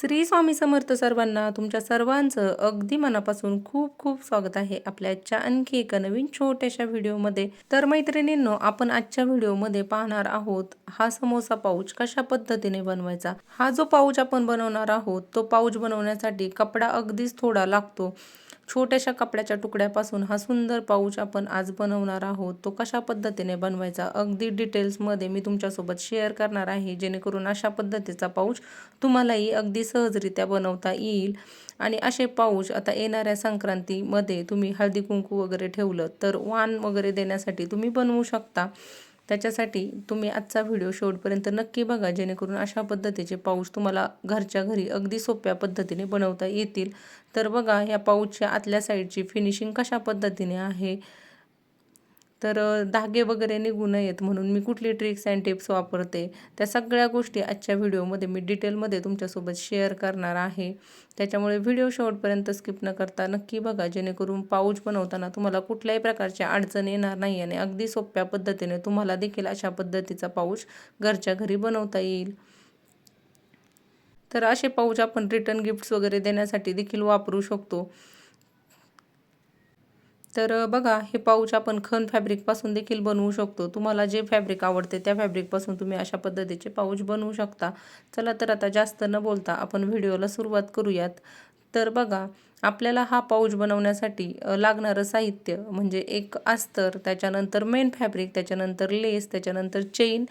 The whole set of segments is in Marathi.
श्री स्वामी समर्थ सर्वांना तुमच्या सर्वांचं अगदी मनापासून खूप खूप स्वागत आहे आपल्या आजच्या आणखी एका नवीन छोट्याशा व्हिडिओमध्ये. तर मैत्रिणींनो आपण आजच्या व्हिडिओमध्ये पाहणार आहोत हा समोसा पाऊच कशा पद्धतीने बनवायचा? हा जो पाऊच आपण बनवणार आहोत तो पाऊच बनवण्यासाठी कपडा अगदीच थोडा लागतो. छोट्याशा कपड्याच्या तुकड्यापासून हा सुंदर पाऊच आपण आज बनवणार आहोत. तो कशा पद्धतीने बनवायचा अगदी डिटेल्समध्ये मी तुमच्यासोबत शेअर करणार आहे. जेणेकरून अशा पद्धतीचा पाऊच तुम्हालाही अगदी सहजरित्या बनवता येईल. आणि असे पाऊच आता येणाऱ्या संक्रांतीमध्ये तुम्ही हळदी कुंकू वगैरे ठेवलं तर वाण वगैरे देण्यासाठी तुम्ही बनवू शकता. त्याच्यासाठी तुम्ही आजचा व्हिडिओ शेवटपर्यंत नक्की बघा जेणेकरून अशा पद्धतीचे पाऊच तुम्हाला घरच्या घरी अगदी सोप्या पद्धतीने बनवता येतील. तर बघा ह्या पाऊचच्या आतल्या साईडची फिनिशिंग कशा पद्धतीने आहे? तर धागे वगैरे निघू नयेत म्हणून मी कुठली ट्रिक्स अँड टिप्स वापरते त्या सगळ्या गोष्टी आजच्या व्हिडिओमध्ये मी डिटेलमध्ये तुमच्यासोबत शेअर करणार आहे. त्याच्यामुळे व्हिडिओ शेवटपर्यंत स्किप न करता नक्की बघा जेणेकरून पाऊच बनवताना तुम्हाला कुठल्याही प्रकारच्या अडचण येणार नाही आणि अगदी सोप्या पद्धतीने तुम्हाला देखील अशा पद्धतीचा पाऊच घरच्या घरी बनवता येईल. तर असे पाऊच आपण रिटर्न गिफ्ट्स वगैरे देण्यासाठी देखील वापरू शकतो. तर बघा हे पाऊच आपण खन फॅब्रिकपासून देखील बनवू शकतो. तुम्हाला जे फॅब्रिक आवडते त्या फॅब्रिकपासून तुम्ही अशा पद्धतीचे पाऊच बनवू शकता. चला तर आता जास्त न बोलता आपण व्हिडिओला सुरुवात करूयात. तर बघा आपल्याला हा पाऊच बनवण्यासाठी लागणारं साहित्य म्हणजे एक अस्तर त्याच्यानंतर मेन फॅब्रिक त्याच्यानंतर लेस त्याच्यानंतर चेन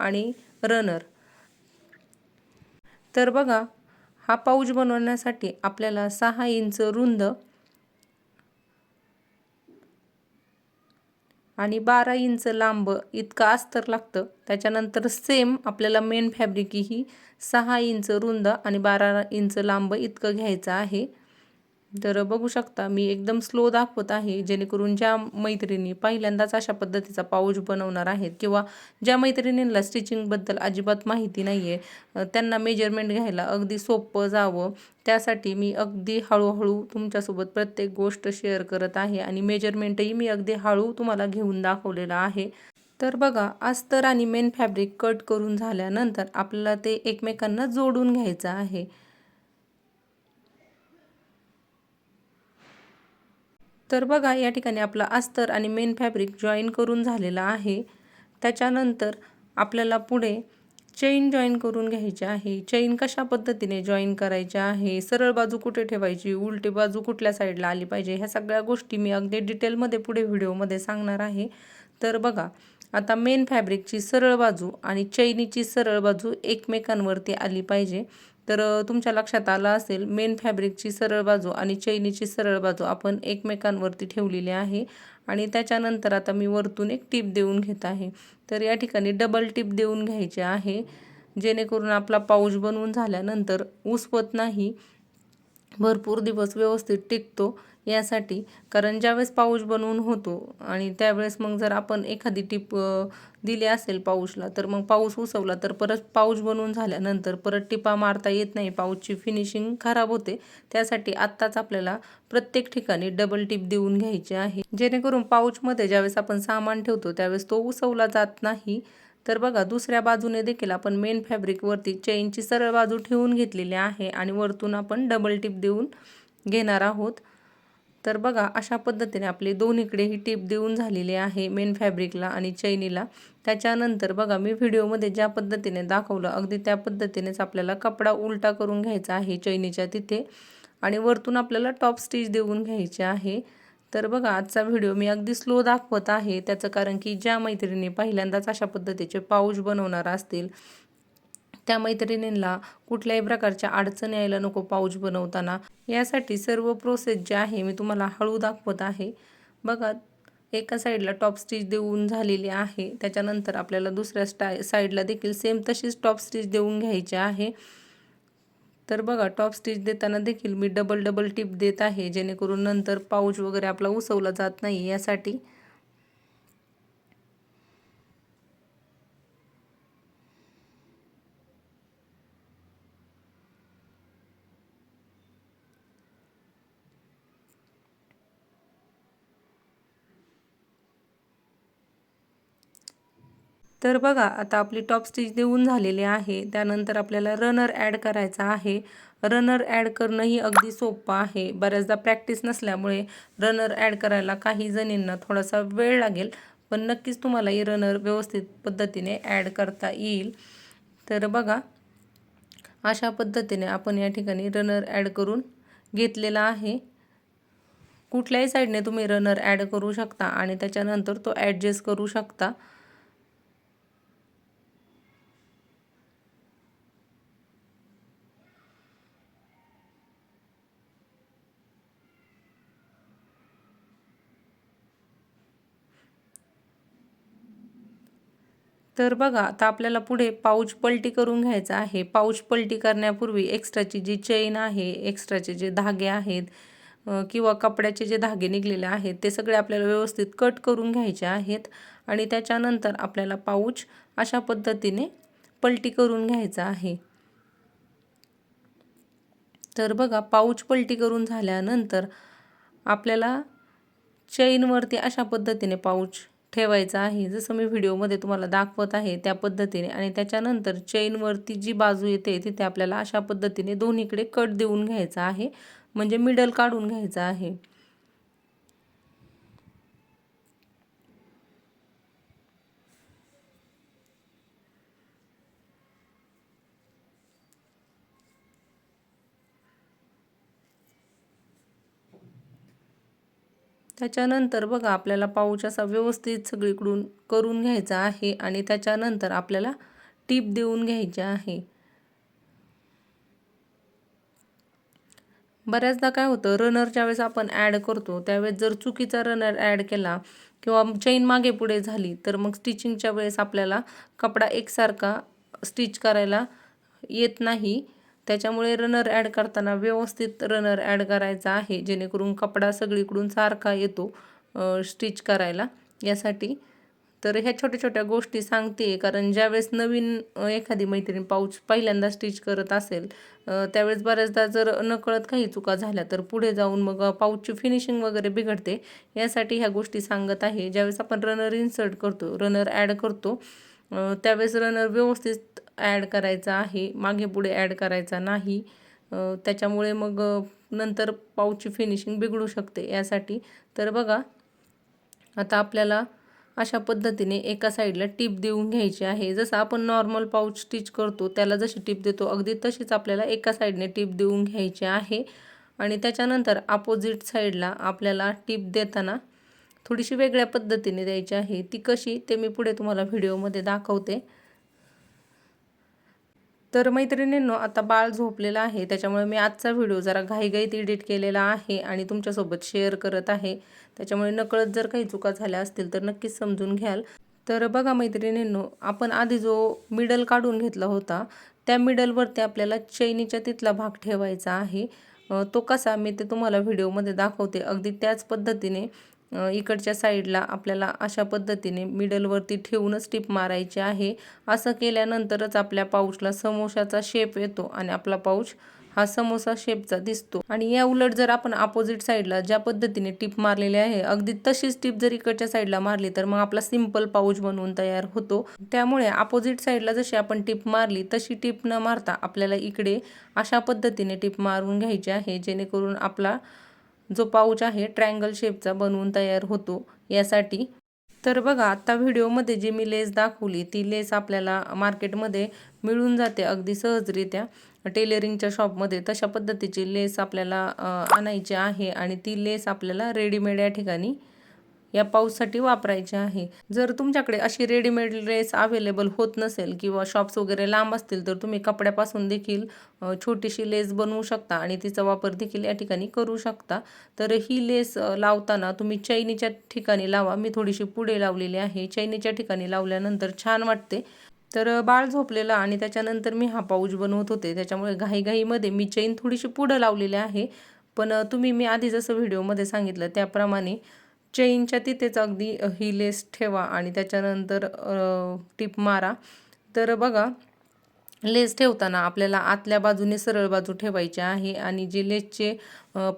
आणि रनर तर बघा हा पाऊच बनवण्यासाठी आपल्याला सहा इंच रुंद आणि बारा इंच लांब इतकं अस्तर लागतं. त्याच्यानंतर सेम आपल्याला मेन फॅब्रिक ही सहा इंच रुंद आणि बारा इंच लांब इतकं घ्यायचं आहे. तर बघू शकता मी एकदम स्लो दाखवत आहे जेणेकरून ज्या मैत्रिणी पहिल्यांदाच अशा पद्धतीचा पाऊच बनवणार आहेत किंवा ज्या मैत्रिणींना स्टिचिंगबद्दल अजिबात माहिती नाही आहे त्यांना मेजरमेंट घ्यायला अगदी सोपं जावं. त्यासाठी मी अगदी हळूहळू तुमच्यासोबत प्रत्येक गोष्ट शेअर करत आहे आणि मेजरमेंटही मी अगदी हळू तुम्हाला घेऊन दाखवलेलं आहे. तर बघा अस्तर आणि मेन फॅब्रिक कट करून झाल्यानंतर आपल्याला ते एकमेकांना जोडून घ्यायचं आहे. तर बघा या ठिकाणी आपला अस्तर आणि मेन फॅब्रिक जॉईन करून झालेला आहे. त्याच्यानंतर आपल्याला पुढे चेन जॉईन करून घ्यायची आहे. चेन कशा पद्धतीने जॉईन करायची आहे? सरळ बाजू कुठे ठेवायची? उलटी बाजू कुठल्या साईडला आली पाहिजे? ह्या सगळ्या गोष्टी मी अगदी डिटेलमध्ये पुढे व्हिडिओमध्ये सांगणार आहे. तर बघा आता मेन फॅब्रिकची सरळ बाजू आणि चैनीची सरळ बाजू एकमेकांवरती आली पाहिजे. तर तुमच्या लक्षात आलं असेल मेन फॅब्रिकची सरळ बाजू आणि चैनीची सरळ बाजू आपण एकमेकांवरती ठेवलेली आहे. आणि त्याच्यानंतर आता मी वरतून एक टीप देऊन घेत आहे. तर या ठिकाणी डबल टीप देऊन घ्यायची आहे. जेणेकरून आपला पाऊच बनवून झाल्यानंतर उसवत नाही. भरपूर दिवस व्यवस्थित टिकतो. यासाठी. कारण ज्यावेळेस पाऊच बनवून होतो आणि त्यावेळेस मग जर आपण एखादी टीप दिली असेल पाऊचला तर मग पाऊस उसवला तर परत पाऊच बनवून झाल्यानंतर परत टिपा मारता येत नाही. पाऊचची फिनिशिंग खराब होते. त्यासाठी आत्ताच आपल्याला प्रत्येक ठिकाणी डबल टिप देऊन घ्यायची आहे. जेणेकरून पाऊचमध्ये ज्यावेळेस आपण सामान ठेवतो त्यावेळेस तो उसवला जात नाही. तर बघा दुसऱ्या बाजूने देखील आपण मेन फॅब्रिकवरती चेनची सरळ बाजू ठेवून घेतलेली आहे आणि वरतून आपण डबल टिप देऊन घेणार आहोत. तर बघा अशा पद्धतीने आपली दोन्हीकडे ही टीप देऊन झालेली आहे मेन फॅब्रिकला आणि चैनीला. त्याच्यानंतर बघा मी व्हिडिओमध्ये ज्या पद्धतीने दाखवलं अगदी त्या पद्धतीनेच आपल्याला कपडा उलटा करून घ्यायचा आहे चैनीच्या तिथे आणि वरतून आपल्याला टॉप स्टिच देऊन घ्यायचे आहे. तर बघा आजचा व्हिडिओ मी अगदी स्लो दाखवत आहे. त्याचं कारण की ज्या मैत्रिणी पहिल्यांदाच अशा पद्धतीचे पाऊच बनवणार असतील त्या मैत्रिणींना कुठल्याही प्रकारच्या अडचणी यायला नको पाऊच बनवताना. यासाठी सर्व प्रोसेस जे आहे मी तुम्हाला हळू दाखवत आहे. बघा एका साईडला टॉप स्टिच देऊन झालेली आहे. त्याच्यानंतर आपल्याला दुसऱ्या स्टाय साईडला देखील सेम तशीच टॉप स्टिच देऊन घ्यायची आहे. तर बघा टॉप स्टिच देताना देखील मी डबल डबल टिप देत आहे जेणेकरून नंतर पाऊच वगैरे आपला उसवला जात नाही यासाठी. तर बघा आता आपली टॉप स्टिच देऊन झालेली आहे. त्यानंतर आपल्याला रनर ॲड करायचा आहे. रनर ॲड करणंही अगदी सोपं आहे. बऱ्याचदा प्रॅक्टिस नसल्यामुळे रनर ॲड करायला काही जणींना थोडासा वेळ लागेल पण नक्कीच तुम्हाला ही रनर व्यवस्थित पद्धतीने ॲड करता येईल. तर बघा अशा पद्धतीने आपण या ठिकाणी रनर ॲड करून घेतलेला आहे. कुठल्याही साईडने तुम्ही रनर ॲड करू शकता आणि त्याच्यानंतर तो ॲडजस्ट करू शकता. तर बघा आता आपल्याला पुढे पाऊच पलटी करून घ्यायचं आहे. पाऊच पलटी करण्यापूर्वी एक्स्ट्राची जी चेन आहे एक्स्ट्राचे जे धागे आहेत किंवा कपड्याचे जे धागे निघलेले आहेत ते सगळे आपल्याला व्यवस्थित कट करून घ्यायचे आहेत. आणि त्याच्यानंतर आपल्याला पाऊच अशा पद्धतीने पलटी करून घ्यायचा आहे. तर बघा पाऊच पलटी करून झाल्यानंतर आपल्याला चेनवरती अशा पद्धतीने पाऊच ठेवायचा आहे. जसं मी व्हिडिओमध्ये तुम्हाला दाखवत आहे त्या पद्धतीने आणि त्याच्यानंतर चेनवरती जी बाजू येते तिथे आपल्याला अशा पद्धतीने दोन्हीकडे कट देऊन घ्यायचा आहे. म्हणजे मिडल काढून घ्यायचा आहे. त्याच्यानंतर बघा आपल्याला पाऊच असा व्यवस्थित सगळीकडून करून घ्यायचा आहे आणि त्याच्यानंतर आपल्याला टीप देऊन घ्यायची आहे. बऱ्याचदा काय होतं रनरच्या वेळेस आपण ॲड करतो त्यावेळेस जर चुकीचा रनर ॲड केला किंवा चैन मागे पुढे झाली तर मग स्टिचिंगच्या वेळेस आपल्याला कपडा एकसारखा स्टिच करायला येत नाही. त्याच्यामुळे रनर ॲड करताना व्यवस्थित रनर ॲड करायचा आहे जेणेकरून कपडा सगळीकडून सारखा येतो स्टिच करायला. यासाठी तर ह्या छोट्या छोट्या गोष्टी सांगते कारण ज्यावेळेस नवीन एखादी मैत्रीण पाऊच पहिल्यांदा स्टिच करत असेल त्यावेळेस बऱ्याचदा जर नकळत काही चुका झाल्या तर पुढे जाऊन मग पाऊचची फिनिशिंग वगैरे बिघडते. यासाठी ह्या गोष्टी सांगत आहे. ज्यावेळेस आपण रनर इन्सर्ट करतो रनर ॲड करतो त्यावेळेस रनर व्यवस्थित ॲड करायचा आहे मागे पुढे ॲड करायचा नाही. त्याच्यामुळे मग नंतर पाऊची फिनिशिंग बिघडू शकते यासाठी. तर बघा आता आपल्याला अशा पद्धतीने एका साईडला टीप देऊन घ्यायची आहे. जसं आपण नॉर्मल पाऊच स्टिच करतो त्याला जशी टीप देतो अगदी तशीच आपल्याला एका साईडने टीप देऊन घ्यायची आहे. आणि त्याच्यानंतर अपोजिट साईडला आपल्याला टीप देताना थोडीशी वेगळ्या पद्धतीने द्यायची आहे. ती कशी ते मी पुढे तुम्हाला व्हिडिओमध्ये दाखवते. तर मैत्रिणींनो आता बाळ झोपलेलं आहे. त्याच्यामुळे मी आजचा व्हिडिओ जरा घाईघाईत एडिट केलेला आहे आणि तुमच्यासोबत शेअर करत आहे. त्याच्यामुळे नकळत जर काही चुका झाल्या असतील तर नक्कीच समजून घ्याल. तर बघा मैत्रिणींनो आपण आधी जो मिडल काढून घेतला होता त्या मिडलवरती आपल्याला चैनीच्या तिथला भाग ठेवायचा आहे. तो कसा? मी ते तुम्हाला व्हिडिओमध्ये दाखवते. अगदी त्याच पद्धतीने इकडच्या साईडला आपल्याला अशा पद्धतीने मिडलवरती ठेवूनच टिप मारायची आहे. असं केल्यानंतरच आपल्या पाऊचला समोशाचा शेप येतो आणि आपला पाऊच हा समोसा शेपचा दिसतो. आणि या उलट जर आपण अपोजिट साईडला ज्या पद्धतीने टिप मारलेली आहे अगदी तशीच टिप जर इकडच्या साईडला मारली तर मग आपला सिंपल पाऊच बनवून तयार होतो. त्यामुळे अपोजिट साईडला जशी आपण टिप मारली तशी टिप न मारता आपल्याला इकडे अशा पद्धतीने टिप मारून घ्यायची आहे जेणेकरून आपला जो पाऊच आहे ट्रँगल शेपचा बनवून तयार होतो यासाठी. तर बघा आत्ता व्हिडिओमध्ये जी मी लेस दाखवली ती लेस आपल्याला मार्केटमध्ये मिळून जाते अगदी सहजरित्या. टेलरिंगच्या शॉपमध्ये तशा पद्धतीची लेस आपल्याला आणायची आहे आणि ती लेस आपल्याला रेडीमेड या ठिकाणी या पाऊससाठी वापरायचे आहे. जर तुमच्याकडे अशी रेडीमेड लेस अवेलेबल होत नसेल किंवा शॉप्स वगैरे लांब असतील तर तुम्ही कपड्यापासून देखील छोटीशी लेस बनवू शकता आणि तिचा वापर देखील या ठिकाणी करू शकता. तर ही लेस लावताना तुम्ही चैनीच्या ठिकाणी लावा. मी थोडीशी पुढे लावलेली आहे. चैनीच्या ठिकाणी लावल्यानंतर छान वाटते. तर बाळ झोपलेलं आणि त्याच्यानंतर मी हा पाऊच बनवत होते. त्याच्यामुळे घाईघाईमध्ये मी चैन थोडीशी पुढं लावलेली आहे. पण तुम्ही मी आधी जसं व्हिडिओमध्ये सांगितलं त्याप्रमाणे चेनच्या तिथेच अगदी ही लेस ठेवा आणि त्याच्यानंतर टिप मारा. तर बघा लेस ठेवताना आपल्याला आतल्या बाजूने सरळ बाजू ठेवायची आहे आणि जे लेसचे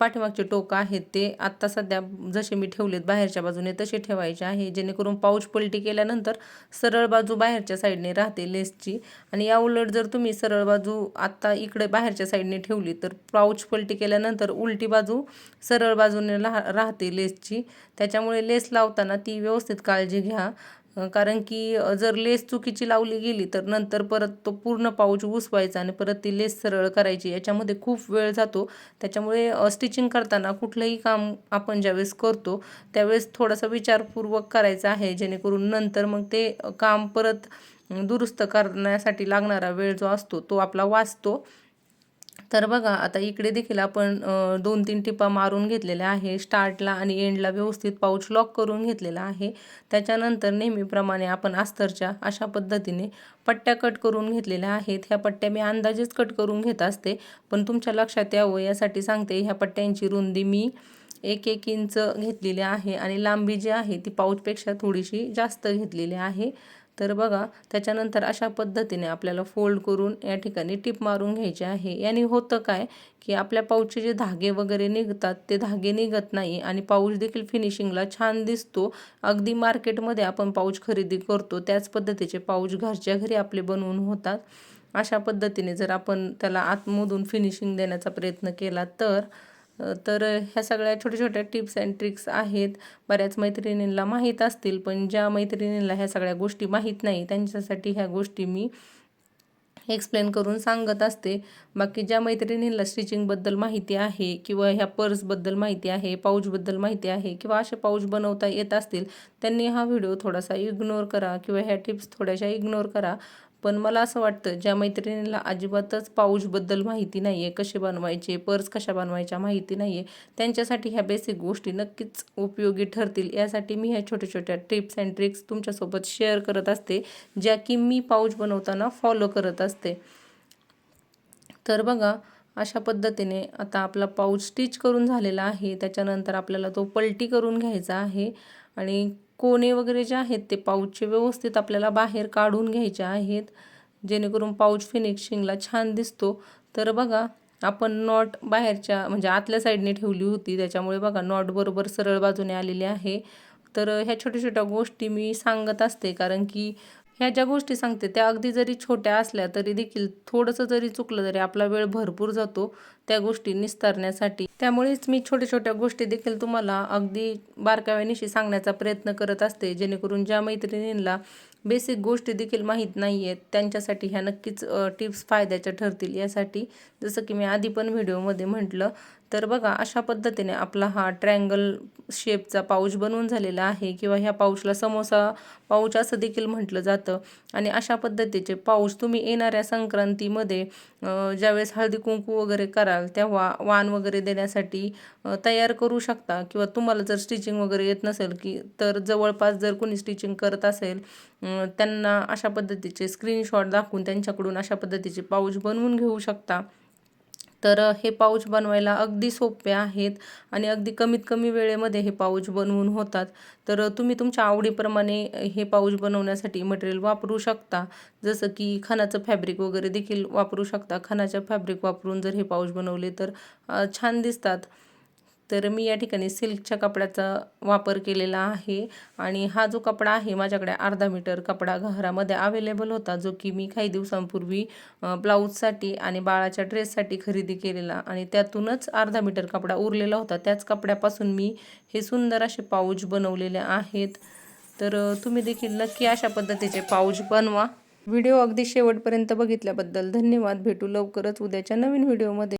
पाठीमागचे टोक आहेत ते आत्ता सध्या जसे मी ठेवलेत बाहेरच्या बाजूने तसे ठेवायचे आहे. जेणेकरून पाऊच पलटी केल्यानंतर सरळ बाजू बाहेरच्या साईडने राहते लेसची. आणि या उलट जर तुम्ही सरळ बाजू आत्ता इकडे बाहेरच्या साईडने ठेवली तर पाऊच पलटी केल्यानंतर उलटी बाजू सरळ बाजूने राहते लेसची. त्याच्यामुळे लेस लावताना ती व्यवस्थित काळजी घ्या. कारण की जर लेस चुकीची लावली गेली तर नंतर परत तो पूर्ण पाऊच उसवायचा आणि परत ती लेस सरळ करायची. याच्यामध्ये खूप वेळ जातो. त्याच्यामुळे स्टिचिंग करताना कुठलंही काम आपण ज्यावेळेस करतो त्यावेळेस थोडासा विचारपूर्वक करायचा आहे जेणेकरून नंतर मग ते काम परत दुरुस्त करण्यासाठी लागणारा वेळ जो असतो तो आपला वाचतो. तर बघा आता इकडे देखील आपण दोन तीन टिपा मारून घेतलेल्या आहे. स्टार्टला आणि एंडला व्यवस्थित पाऊच लॉक करून घेतलेला आहे. त्याच्यानंतर नेहमीप्रमाणे आपण अस्तरच्या अशा पद्धतीने पट्ट्या कट करून घेतलेल्या आहेत. ह्या पट्ट्या मी अंदाजेच कट करून घेत असते पण तुमच्या लक्षात यावं यासाठी सांगते ह्या पट्ट्यांची रुंदी मी एक एक इंच घेतलेली आहे आणि लांबी जी आहे ती पाऊचपेक्षा थोडीशी जास्त घेतलेली आहे. तर बघा त्याच्यानंतर अशा पद्धतीने आपल्याला फोल्ड करून या ठिकाणी टिप मारून घ्यायचे आहे. याने होतं काय की आपल्या पाऊचचे जे धागे वगैरे निघतात ते धागे निघत नाही आणि पाऊच देखील फिनिशिंगला छान दिसतो. अगदी मार्केटमध्ये आपण पाऊच खरेदी करतो त्याच पद्धतीचे पाऊच घरच्या घरी आपले बनवून होतात. अशा पद्धतीने जर आपण त्याला आतमधून फिनिशिंग देण्याचा प्रयत्न केला तर तर ह्या सगळ्या छोट्या छोट्या टिप्स अँड ट्रिक्स आहेत. बऱ्याच मैत्रिणींना माहीत असतील पण ज्या मैत्रिणींना ह्या सगळ्या गोष्टी माहीत नाही त्यांच्यासाठी ह्या गोष्टी मी एक्सप्लेन करून सांगत असते. बाकी ज्या मैत्रिणींना स्टिचिंगबद्दल माहिती आहे किंवा ह्या पर्सबद्दल माहिती आहे पाऊचबद्दल माहिती आहे किंवा असे पाऊच बनवता येत असतील त्यांनी हा व्हिडिओ थोडासा इग्नोर करा किंवा ह्या टिप्स थोड्याशा इग्नोर करा. पण मला असं वाटतं ज्या मैत्रिणीला अजिबातच पाऊचबद्दल माहिती नाही आहे कसे बनवायचे पर्स कशा बनवायच्या माहिती नाही आहे त्यांच्यासाठी ह्या बेसिक गोष्टी नक्कीच उपयोगी ठरतील. यासाठी मी ह्या छोट्या छोट्या टिप्स अँड ट्रिक्स तुमच्यासोबत शेअर करत असते ज्या की मी पाऊच बनवताना फॉलो करत असते. तर बघा अशा पद्धतीने आता आपला पाऊच स्टिच करून झालेला आहे. त्याच्यानंतर आपल्याला तो पलटी करून घ्यायचा आहे. आणि कोणे वगैरे जे आहेत ते पाऊचचे व्यवस्थित आपल्याला बाहेर काढून घ्यायचे आहेत. जेणेकरून पाऊच फिनिशिंगला छान दिसतो. तर बघा आपण नॉट बाहेरच्या म्हणजे आतल्या साईडने ठेवली होती. त्याच्यामुळे बघा नॉट बरोबर सरळ बाजूने आलेली आहे. तर ह्या छोट्या छोट्या गोष्टी मी सांगत असते. कारण की ह्या ज्या गोष्टी सांगते त्या अगदी जरी छोट्या असल्या तरी देखील थोडंसं जरी चुकलं तरी आपला वेळ भरपूर जातो त्या गोष्टी निस्तारण्यासाठी. त्यामुळेच मी छोट्या छोट्या गोष्टी देखील तुम्हाला अगदी बारकाव्यानिशी सांगण्याचा प्रयत्न करत असते जेणेकरून ज्या मैत्रिणींना बेसिक गोष्टी देखील माहीत नाही आहेत त्यांच्यासाठी ह्या नक्कीच टिप्स फायद्याच्या ठरतील. यासाठी जसं की मी आधी पण व्हिडिओमध्ये म्हटलं तर बघा अशा पद्धतीने आपला हा ट्रँगल शेपचा पाऊच बनवून झालेला आहे किंवा ह्या पाऊचला समोसा पाऊच असं देखील म्हटलं जातं. आणि अशा पद्धतीचे पाऊच तुम्ही येणाऱ्या संक्रांतीमध्ये ज्यावेळेस हळदी कुंकू वगैरे कराल तेव्हा वाण वगैरे देण्यासाठी तयार करू शकता. किंवा तुम्हाला जर स्टिचिंग वगैरे येत नसेल की तर जवळपास जर कोणी स्टिचिंग करत असेल त्यांना अशा पद्धतीचे स्क्रीनशॉट दाखवून त्यांच्याकडून अशा पद्धतीचे पाऊच बनवून घेऊ शकता. तर हे पाऊच बनवायला अगदी सोपे आहेत आणि अगदी कमीत कमी वेळेमध्ये हे पाऊच बनवून होतात. तर तुम्ही तुमच्या आवडीप्रमाणे हे पाऊच बनवण्यासाठी मटेरियल वापरू शकता. जसं की खणाचं फॅब्रिक वगैरे देखील वापरू शकता. खणाच्या फॅब्रिक वापरून जर हे पाऊच बनवले तर छान दिसतात. तर मी या ठिकाणी सिल्कच्या कपड्याचा वापर केलेला आहे. आणि हा जो कपडा आहे माझ्याकडे अर्धा मीटर कपडा घरामध्ये अवेलेबल होता जो की मी काही दिवसांपूर्वी ब्लाऊजसाठी आणि बाळाच्या ड्रेससाठी खरेदी केलेला. आणि त्यातूनच अर्धा मीटर कपडा उरलेला होता. त्याच कपड्यापासून मी हे सुंदर असे पाऊच बनवलेले आहेत. तर तुम्ही देखील नक्की अशा पद्धतीचे पाऊच बनवा. व्हिडिओ अगदी शेवटपर्यंत बघितल्याबद्दल धन्यवाद. भेटू लवकरच उद्याच्या नवीन व्हिडिओमध्ये.